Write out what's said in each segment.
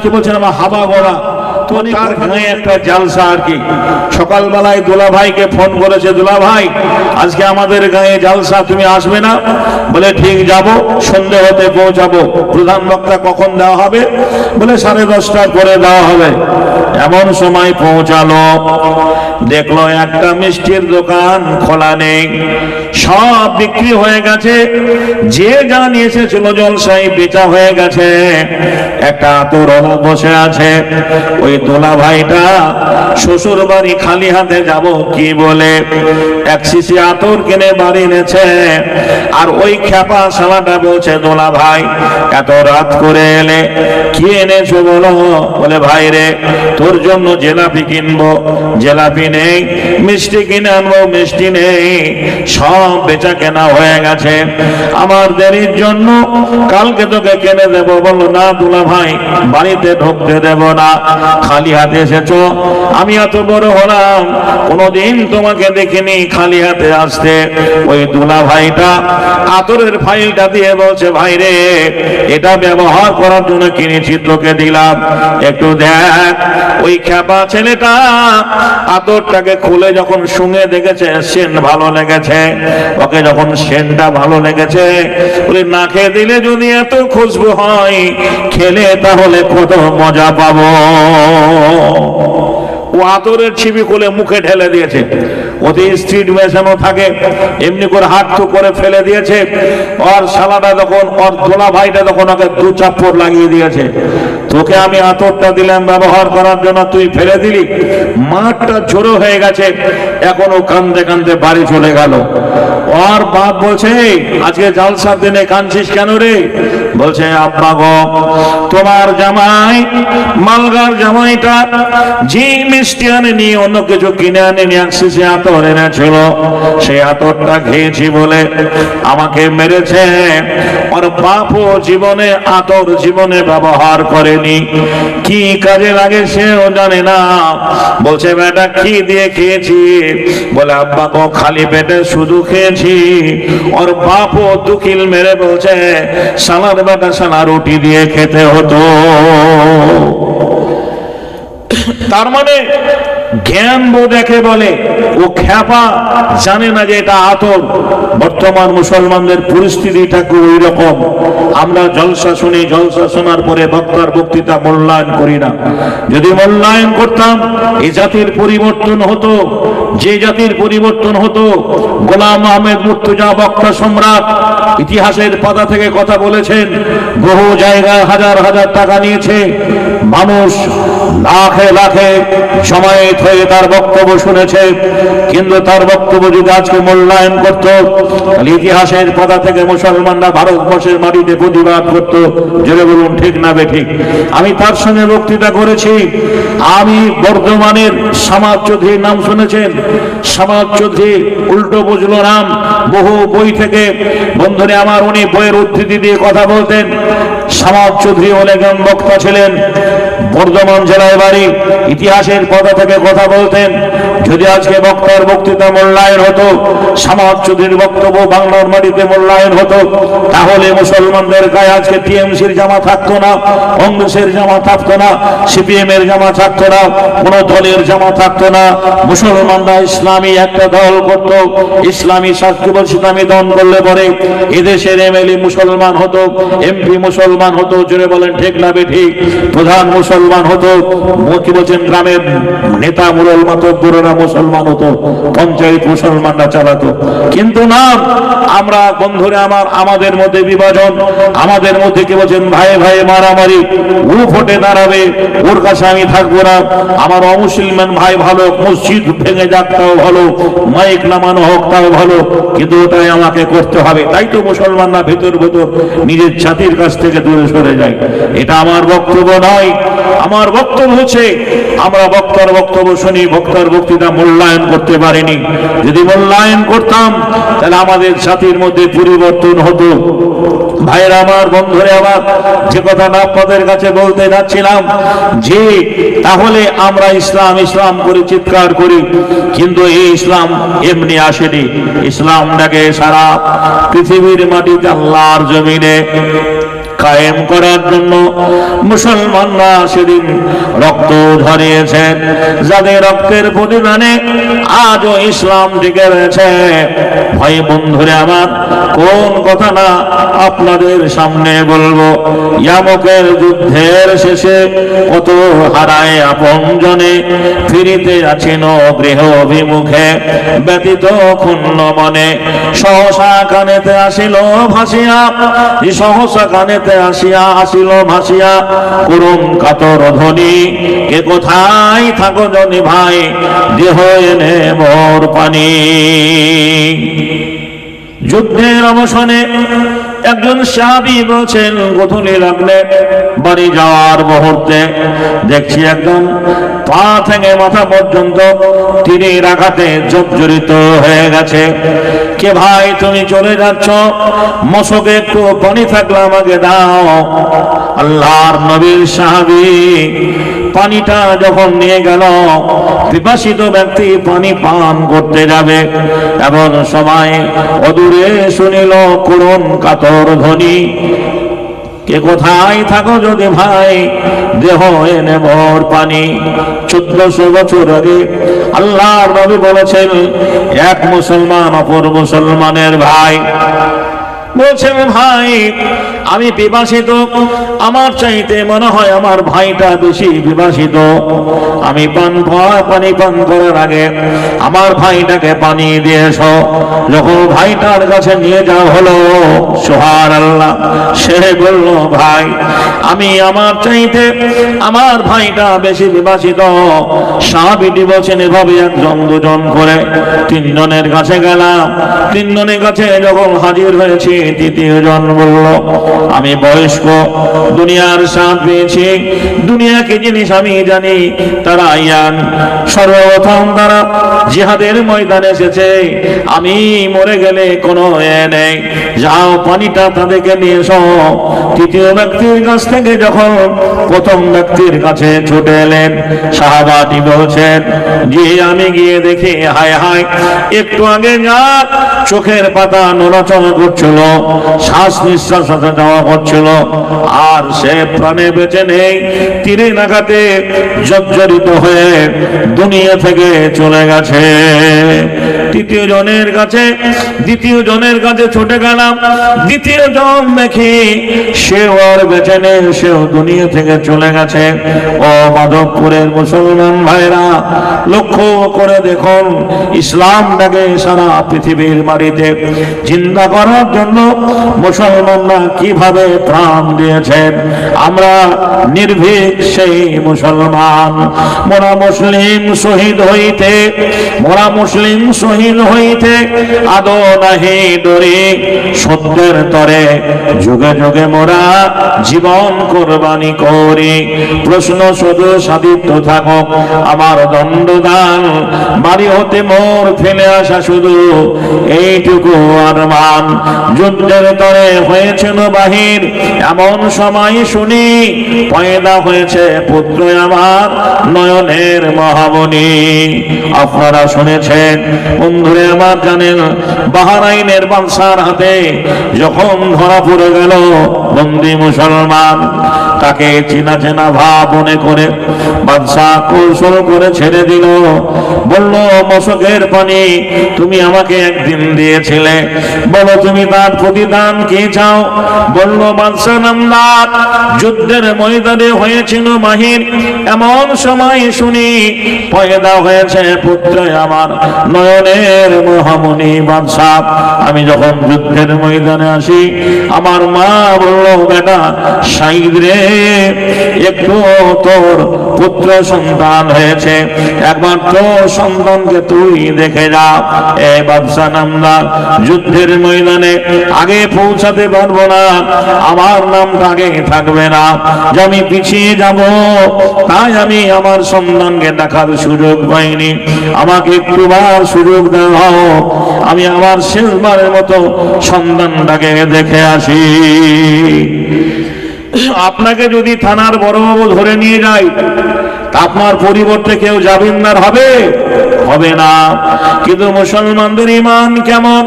কি বলছেন আমার হাবা গোড়া? তো তার গায়ে একটা জালসা আর কি। সকালবেলায় দুলা ভাইকে ফোন করেছে দুলা ভাই আজকে আমাদের গায়ে জালসা তুমি আসবে না? বলে ঠিক যাব সন্ধে হতে পৌঁছাবো। প্রধান বক্তা কখন দেওয়া হবে? বলে সাড়ে দশটার পরে দেওয়া হবে। এমন সময় পৌঁছালো। দেখল একটা মিষ্টির দোকান খোলা নেই। সব বিক্রি হয়ে গেছে। যে যা নিয়ে এসেছিল জলসাই বেচা হয়ে গেছে। একটা আতর বসে আছে। ওই দোলা ভাইটা শ্বশুর বাড়ি খালি হাতে যাব, কি বলে? এক শিশি আতর কিনে বাড়ি এনেছে, আর ওই খেপা সালাটা বলছে দোলা ভাই এত রাত করে এলে কি এনেছো বলো? বলে, ভাই রে, তোর জন্য জেলাপি কিনবো। জেলাপি নেই, মিষ্টি কিনে আনব, মিষ্টি নেই। সব বেচা কেনা হয়ে গেছে। আমার দেরির জন্য কালকে তোকে কিনে দেবো। বলো, না দুলা ভাই বাড়িতে ঢুকতে দেব না। খালি হাতে এসেছ? আমি এত বড় হলাম, কোনোদিন তোমাকে দেখিনি খালি হাতে আসতে। ওই দুলা ভাইটা আতরের ফাইলটা দিয়ে বলছে, ভাই রে, এটা ব্যবহার করার জন্য কিনেছি, তোকে দিলাম। একটু দেখ, ওই খেপা ছেলেটা আতরটাকে খুলে যখন শুঙে দেখেছে সেন ভালো লেগেছে। ওকে যখন সেনটা ভালো লেগেছে, বলে, না খেয়ে দিলে যদি এত খুশবু হয়, খেলে তাহলে কত মজা পাবো? ও আতরের ছিপি খুলে মুখে ঢেলে দিয়েছে। ওতে স্ট্রিট মেশানো থাকে এমনি করে হাত তো করে ফেলে দিয়েছে। ওর শালাটা তখন ওর দোলা ভাইটা তখন ওকে দু চাপ্পর লাগিয়ে দিয়েছে। তোকে আমি আতরটা দিলাম ব্যবহার করার জন্য তুই ফেলে দিলি। মাঠটা জোরো হয়ে গেছে এখনও কান্দতে কান্দতে বাড়ি চলে গেল। ওর বাপ বলছে "এই, আজকে জালসার দিনে কাঁদছিস কেন রে? বলছে, আব্বা গো, তোমার জামাই, মালগার জামাইটা যে মিষ্টি আনেনি, অন্য কিছু কিনে আনেনি আকসিসে আতর এনেছিল। সেই আতরটা খেয়েছি বলে আমাকে মেরেছে। ওর বাপও জীবনে আতর জীবনে ব্যবহার করেনি। কি কাজে লাগে সেও জানে না। বলছে, বেটা, কি দিয়ে খেয়েছি? বলে, আব্বা গো, খালি পেটে শুধু খেয়েছি। ওর বাপও দুকিল মেরে বলছে, সালার বেটা সালা রুটি দিয়ে খেতে হতো। তার মানে জ্ঞান একে বলে। ও খ্যাপা জানে না যে এটা আতর। বর্তমান মুসলমানদের পরিস্থিতিটা ওই রকম আমরা জলসা শুনি, জলসা শোনার পরে বক্তার বক্তৃতা মূল্যায়ন করি না। যদি মূল্যায়ন করতাম, এই জাতির পরিবর্তন হতো, যে জাতির পরিবর্তন হতো, গোলাম আহমেদ মুর্তুজা বক্তা সম্রাট ইতিহাসের পাতা থেকে কথা বলেছেন, বহু জায়গায় হাজার হাজার টাকা নিয়েছে, মানুষ লাখে লাখে সমায়েত হয়ে তার বক্তব্য শুনেছে। কিন্তু তার বক্তব্য যদি আজকে মূল্যায়ন করত, তাহলে ইতিহাসের পাতা থেকে মুসলমানরা ভারতবর্ষের মাটিতে প্রতিবাদ করত। জেনে বলুন, ঠিক না ঠিক আমি তার সঙ্গে বক্তৃতা করেছি। আমি বর্ধমানের সমাজ চৌধুরীর নাম শুনেছেন। সমাজ চৌধুরী উল্টো বুঝলো নাম বহু বই থেকে বন্ধুরে আমার উনি বইয়ের উদ্ধৃতি দিয়ে কথা বলতেন। সমাজ চৌধুরী অনেক বক্তা ছিলেন। বর্ধমান বাড়ি ইতিহাসের পথা থেকে কথা বলতেন। যদি আজকে বক্তার বক্তৃতা মূল্যায়ন হতো সমাজ চৌধুরীর বক্তব্য বাংলার মাটিতে মূল্যায়ন হতো, তাহলে মুসলমানদের গায়ে আজকে টিএমসির জামা থাকতো না, কংগ্রেসের জামা থাকতো না সিপিএম এর জামা থাকতো না, কোন দলের জামা থাকতো না। মুসলমানরা ইসলামী একটা দল করত, ইসলামী শাস্ত্রীয় ইসলামী দল করলে পরে এদেশের এমএলএ মুসলমান হতো, এমপি মুসলমান হতো, জোরে বলেন ঠিক না ঠিক প্রধান মুসলমান হতো। কি বলছেন গ্রামের নেতা মুরল মাতব্বরেরা মুসলমান হতো, পঞ্চায়েত মুসলমানরা চালাতো। কিন্তু না, আমরা বন্ধুরা আমার, আমাদের মধ্যে বিভাজন, আমাদের মধ্যে কি বলছেন, ভাই ভাই মারামারি ও ভোটে দাঁড়াবে ওর কাছে আমি থাকব না। আমার অমুসলমান ভাই ভালো, মসজিদ ভেঙে যাক তাও ভালো, মাইক নামানো হোক তাও ভালো, কিন্তু ওটাই আমাকে করতে হবে। তাই তো মুসলমানরা ভেতর ভেতর নিজের ছাতির কাছ থেকে দূরে সরে যায়। এটা আমার বক্তব্য নয়, আমার বক্তব্য হচ্ছে, আমরা বক্তার বক্তব্য শুনি, বক্তার বক্তৃতা মূল্যায়ন করতে পারিনি। যদি মূল্যায়ন করতাম, তাহলে আমাদের জাতির মধ্যে পরিবর্তন হতো। ভাইয়ের আমার, বন্ধুরে আমার, যে কথাটা আপনাদের কাছে বলতে যাচ্ছিলাম, যে তাহলে আমরা ইসলাম ইসলাম করে চিৎকার করি, কিন্তু এই ইসলাম এমনি আসেনি। ইসলামটাকে সারা পৃথিবীর মাটিতে আল্লাহর জমিনে কায়েম করার জন্য মুসলমানরা সেদিন রক্ত ঝরিয়েছেন যাদের রক্তের প্রতিদানে আজও ইসলাম টিকে রয়েছে। ভাই বন্ধুরে আমার, কোন কথা না আপনাদের সামনে বলব? ইয়ামকের যুদ্ধের শেষে কত হারায় আপন জনে, ফিরিতে আছেন গৃহ অভিমুখে, ব্যতীত ক্ষুণ্ণ মনে। সহসা কানেতে আসিল ভাসিয়া, সহসা কানেতে আসিয়া আসিল, ভাসিয়া, কুরুম কাতর ধ্বনি, কে কোথায় থাকো জনি ভাই? দেহ এনে মোর পানি। যুদ্ধের অবসানে একজন সাহাবি বলছেন গধূলি লাগলে বাড়ি যাওয়ার মুহূর্তে দেখছি একদম পা থেকে মাথা পর্যন্ত তিনি রাখাতে জর্জরিত হয়ে গেছে। কে ভাই, তুমি চলে যাচ্ছ? মশকে একটু পানি থাকলে আমাকে দাও। আল্লাহর নবীর সাহাবি পানিটা যখন নিয়ে গেল পিপাসিত ব্যক্তি পানি পান করতে যাবে। এমন সময় অদূরে শুনিল করুণ কাতর ধ্বনি। কে কোথায় থাকো যদি ভাই? দেহ এনে ভর পানি। চোদ্দশো বছর আগে আল্লাহর নবী বলেছেন, এক মুসলমান অপর মুসলমানের ভাই। বলছেন ভাই, আমি বিবাসিত। আমার চাইতে মনে হয় আমার ভাইটা বেশি বিবাসিত। আমি পান খাওয়া, পানি পান করার আগে আমার ভাইটাকে পানি দিয়ে যখন ভাইটার কাছে নিয়ে যাওয়া হলো সোহার আল্লাহ সে বলল, ভাই, আমি আমার চাইতে আমার ভাইটা বেশি বিবাসিত। সাহাবিটি বলছেন এভাবে একজন, দুজন করে। তিনজনের কাছে গেলাম। তিনজনের কাছে যখন হাজির হয়েছি তৃতীয় জন বলল আমি বয়স্ক, দুনিয়ার পেয়েছি। দুনিয়া কি জিনিস আমি জানি তারা ইয়ান সর্বপ্রথম তারা জিহাদের ময়দানে এসেছে। আমি মরে গেলে কোনো এ নেই। যাও, পানিটা তাদেরকে নিয়ে এসো। তৃতীয় ব্যক্তির কাছ থেকে যখন প্রথম ব্যক্তির কাছে ছুটে এলেন সাহাবাটি বলছেন যে আমি গিয়ে দেখি, হায় হায়, একটু আগে যা চোখের পাতা নড়াচড়া করছিল শ্বাস নিঃশ্বাস আসা যাওয়া করছিল আর সে প্রাণে বেঁচে নেই। তীরে নাগাতে জর্জরিত হয়ে দুনিয়া থেকে চলে গেছে। তৃতীয় জনের কাছে, দ্বিতীয় জনের কাছে ছুটে গেলাম। দ্বিতীয় জন দেখি সেও আর বেঁচে নেই, সেও দুনিয়া থেকে চলে গেছে। ও মাধবপুরের মুসলমান ভাইরা, লক্ষ্য করে দেখুন, ইসলামটাকে সারা পৃথিবীর বাড়িতে চিন্তা করার জন্য মুসলমানরা কীভাবে প্রাণ দিয়েছেন? আমরা নির্ভীক সেই মুসলমান। মোরা মুসলিম শহীদ হইতে, মোরা মুসলিম শহীদ হইতে আদো নাহি ডরে। সত্যের তরে যুগে যুগে মোরা জীবন কোরবানি করি। প্রশ্ন শুধু সাদিত্য থাকুক, আমার দণ্ডদান বাড়ি হতে মোর ফেলে আসা শুধু এইটুকু আর মান। যুদ্ধের তরে হয়েছিল বাহির। এমন সময় শুনি, পয়দা হয়েছে পুত্র আমার নয়নের মহামণি। আপনারা শুনেছেন, বন্ধুরে আমার জানেন, বাহারাইনের বাদশার হাতে যখন ধরা পড়ে গেল বন্দি মুসলমান, তাকে চেনা চেনা ভাব মনে করে বাদশাহ কৌশল করে ছেড়ে দিল। বলল, মশকের পানি তুমি আমাকে একদিন দিয়েছিলে। বলো তুমি তার প্রতিদান কি চাও? বলল বাদশাহ নামদার যুদ্ধের ময়দানে হয়েছিল মাহির। এমন সময় শুনি পয়দা হয়েছে পুত্র আমার, নয়নের মহামণি বাদশাহ আমি যখন যুদ্ধের ময়দানে আসি, আমার মা বলল, বেটা, সাইদ রে, একটু তোর পুত্র সন্তান হয়েছে। একবার তোর সন্তানকে তুই দেখে যা। এ বাদশা নামদার যুদ্ধের ময়দানে আগে পৌঁছাতে পারব না। আমার নামটা আগে থাকবে না। যে আমি পিছিয়ে যাব, তাই আমি আমার সন্তানকে দেখার সুযোগ পাইনি। আমাকে একটুবার সুযোগ দেওয়া আমি আমার শেষবারের মতো সন্তানটাকে দেখে আসি। আপনাকে যদি থানার বড়বাবু ধরে নিয়ে যায় আপনার পরিবর্তে কেউ জামিনদার হবে? হবে না। কিন্তু মুসলমানদের ইমান কেমন?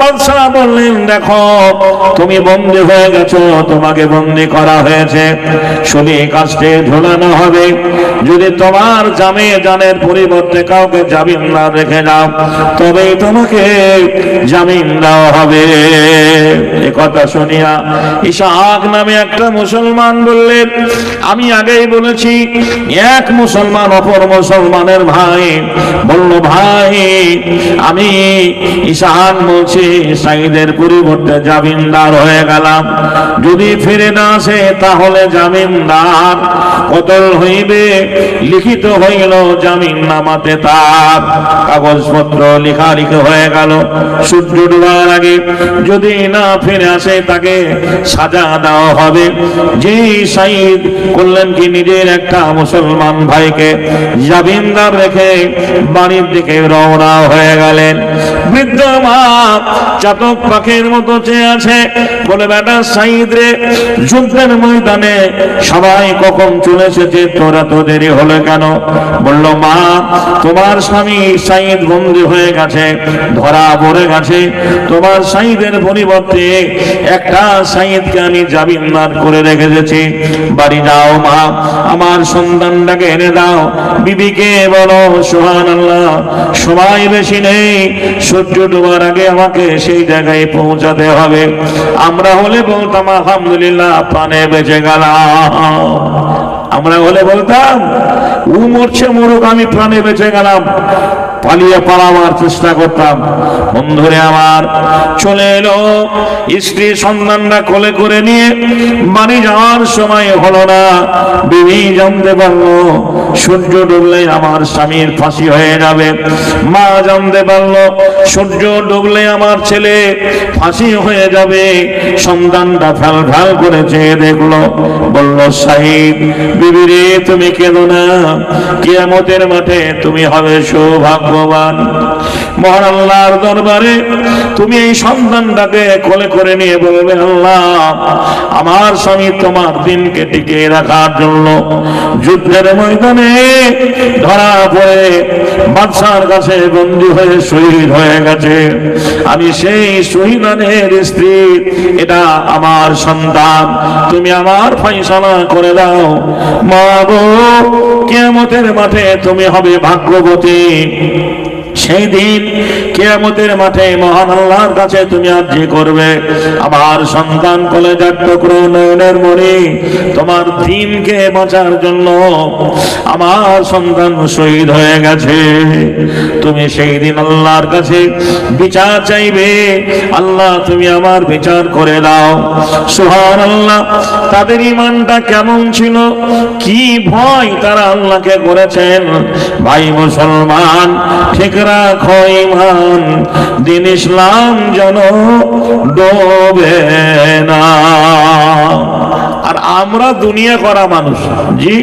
বাদশাহ বললেন, দেখো, তুমি বন্দী হয়ে গেছো, তোমাকে বন্দী করা হয়েছে। এই কাজটে ঝোলানো হবে। যদি তোমার জামে জানের পরিবর্তে কাউকে জামিন না রেখে যাও, তবেই তোমাকে জামিন দেওয়া হবে। এ কথা শুনিয়া ইসাহাক নামে একটা মুসলমান বললেন, আমি আগেই বলেছি, এক মুসলমান অপর মুসলমানের ভাই বলল, ভাই, আমি ইসাহাক বলছি, সাইদের পরিবর্তে জামিনদার হয়ে গেলাম। যদি ফিরে না আসে, তাহলে জামিনদার কতল হইবে? লিখিত হইল জামিন নামাতে তার কাগজপত্র লিখা লেখালেখি হয়ে গেল। সূর্য ডুবার আগে যদি না ফিরে আসে, তাকে সাজা দেওয়া হবে। যে সাইদ করলেন কি নিজের একটা মুসলমান ভাইকে, জামিনদার রেখে বাড়ির দিকে রওনা হয়ে গেলেন। বৃদ্ধ মা চাতক পাখির মতো চেয়ে আছে। বলে, বেটা সাইদ রে, যুদ্ধের ময়দানে সবাই কখন চলে এসেছে? তোরা তো দেরি হলো কেন? বলল, মা, তোমার স্বামী সাইদ বন্দী হয়ে গেছে, ধরা পড়ে গেছে। তোমার সাইদের পরিবর্তে একটা সাইদকে আমি জামিনদার করে রেখে দিয়েছি বাড়ি যাও মা, আমার সন্তানটাকে এনে দাও। বিবিকে বলো সোহান আল্লাহ, সময় বেশি নেই। সূর্য ডোবার আগে আমাকে সেই জায়গায় পৌঁছাতে হবে। আমরা হলে বলতাম, আলহামদুলিল্লাহ, প্রাণে বেঁচে গেলাম। আমরা হলে বলতাম উ মরছে মরুক আমি প্রাণে বেঁচে গেলাম। পালিয়ে পালাবার চেষ্টা করতাম। বন্ধুরে আমার, চলে এলো। স্ত্রী সন্তানরা কোলে করে নিয়ে বাড়ি যাওয়ার সময় হলো না। বিবি জানতে পারল, সূর্য ডুবলে আমার স্বামীর ফাঁসি হয়ে যাবে। মা জানতে পারল, সূর্য ডুবলে আমার ছেলে ফাঁসি হয়ে যাবে। সন্তানটা ফেল ফেল করে চেয়ে দেখল, বলল সাহিদ বিবি রে, তুমি কেঁদো না। কিয়ামতের মাঠে তুমি হবে সৌভাগ্যবান মহান আল্লাহর দরবারে তুমি এই সন্তানটাকে কোলে করে নিয়ে বলবে, আল্লাহ, আমার স্বামী তোমার দিনকে টিকিয়ে রাখার জন্য যুদ্ধের ময়দানে ধরা পড়ে বাদশার কাছে বন্দী হয়ে শহীদ হয়ে গেছে। আমি সেই শহীদানের স্ত্রী, এটা আমার সন্তান, তুমি আমার ফাইসলা করে দাও। মা গো কেমতের মাঠে তুমি হবে ভাগ্যবতী। সেই দিন কেয়ামতের মাঠে মহান আল্লাহর কাছে তুমি আর্জি করবে। আমার সন্তান কলেজার টুকরো, নয়নের তোমার দিনকে বাঁচার জন্য আমার সন্তান শহীদ হয়ে গেছে। তুমি সেই দিন আল্লাহর কাছে বিচার চাইবে। আল্লাহ, তুমি আমার বিচার করে দাও। সুহান আল্লাহ তাদের ইমানটা কেমন ছিল? কি ভয় তারা আল্লাহকে করেছেন? ভাই মুসলমান, ঠিক রাখো ইমান দিন ইসলাম যেন ডোবে না। আর আমরা দুনিয়া করা মানুষ, জি,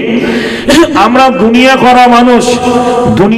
আমরা দুনিয়া করা মানুষ, দুনিয়া